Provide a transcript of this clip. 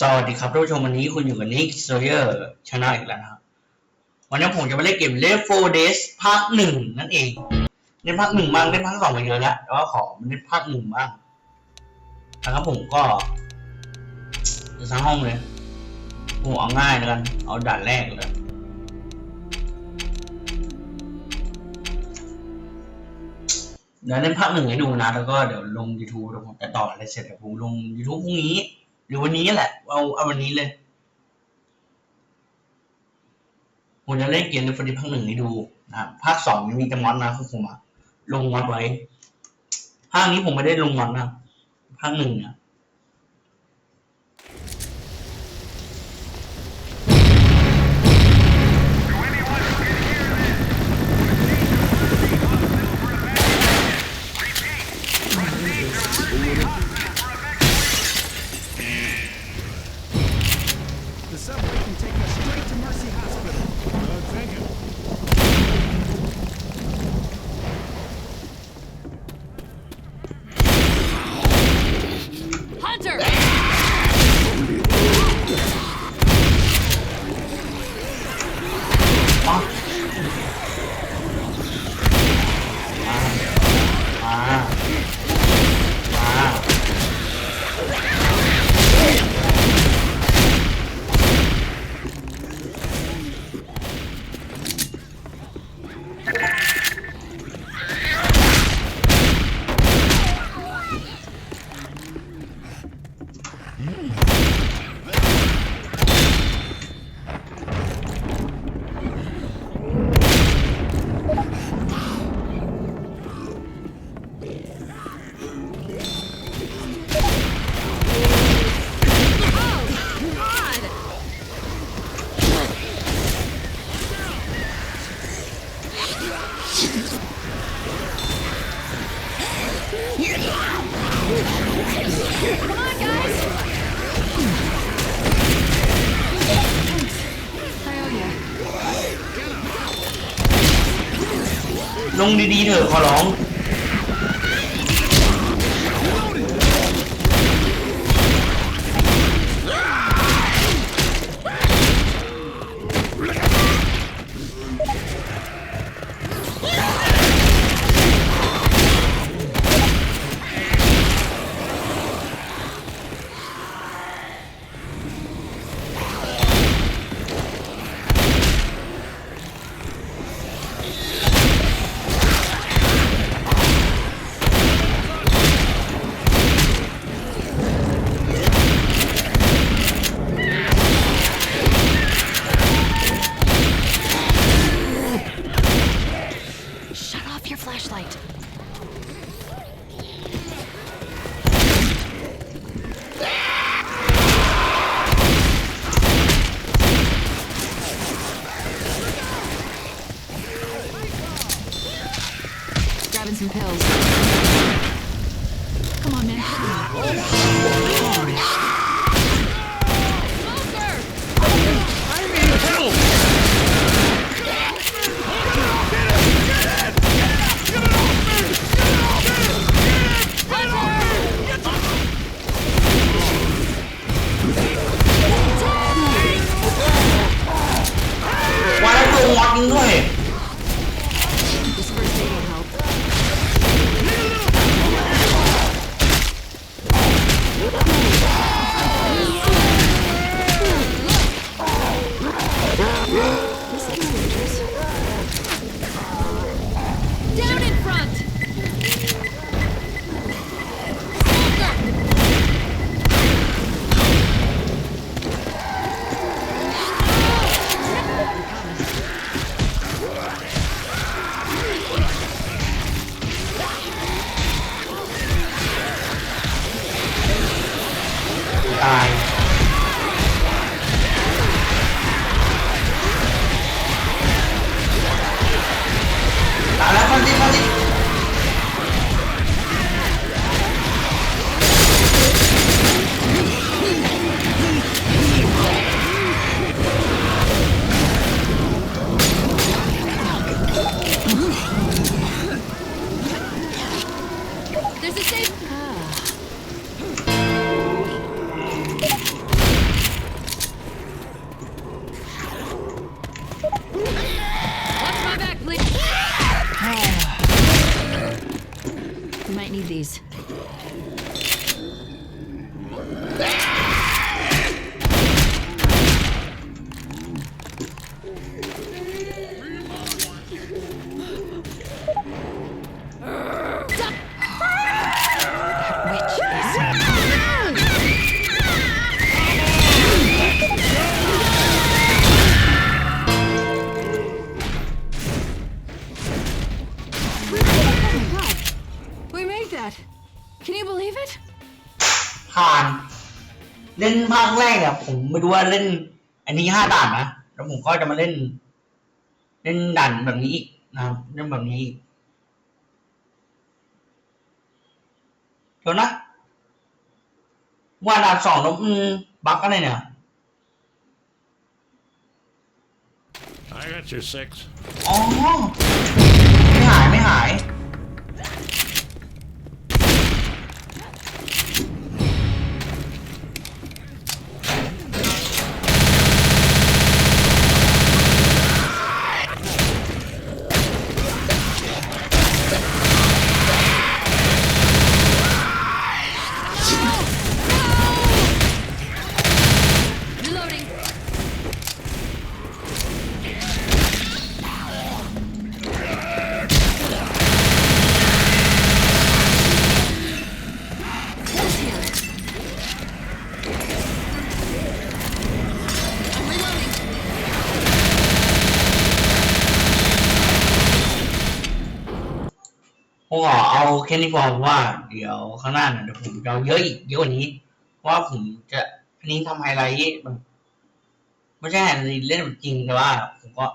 สวัสดีครับท่านผู้ชมวันนี้คุณอยู่กับนิกโซเยอร์ชนะอีกแล้วนะครับ วันนี้ผมจะมาเล่นเกม Left 4 Days ภาคหนึ่งนั่นเองเล่นภาคหนึ่งบ้างเล่นภาคสองมาเยอะแล้วแต่ว่าขอเล่นภาคหนึ่งบ้างนะครับผมก็จะสร้างห้องเลยผมเอาง่ายแล้วกัน เอาด่านแรกเลยเดี๋ยวเล่นภาคหนึ่งให้ดูนะ แล้วก็เดี๋ยวลง YouTube เดี๋ยวผมจะต่ออะไรเสร็จเดี๋ยวผมลง YouTube พรุ่งนี้ หรือวันนี้แหละ เอาเอาวันนี้เลยผมจะเล่นเกมในฟรีภาคหนึ่งให้ดูนะครับภาคสองมีแต่มอนนะคือผมอะลงมอดไว้ ภาคนี้ผมไม่ได้ลงมอดนะภาคหนึ่งเนี่ย อ๋ Come on, guys! I owe you. ลงดีๆเถอะขอร้อง your flashlight. Grabbing some pills. Come on, man. ตาย these. ล่นภาคแรกอะผมไม่รู้ว่าเล่น อันนี้ห้าด่านนะแล้วผมก็จะมาเล่น เล่นด่านแบบนี้อีกนะครับเล่นแบบนี้อีกเดี๋ยวนะว่าด่านสองแล้วอืมบั๊กอะไรเนี่ย I got your six. อ๋อ ไม่หายไม่หาย ผมขอเอาแค่นี้พอเพราะว่าเดี๋ยวข้างหน้าเนี่ยเดี๋ยวผมจะเอาเยอะอีกเยอะกว่านี้เพราะว่าผมจะอันนี้ทำไฮไลท์แบบไม่ใช่ไฮไลท์เล่นแบบจริงแต่ว่าผมก็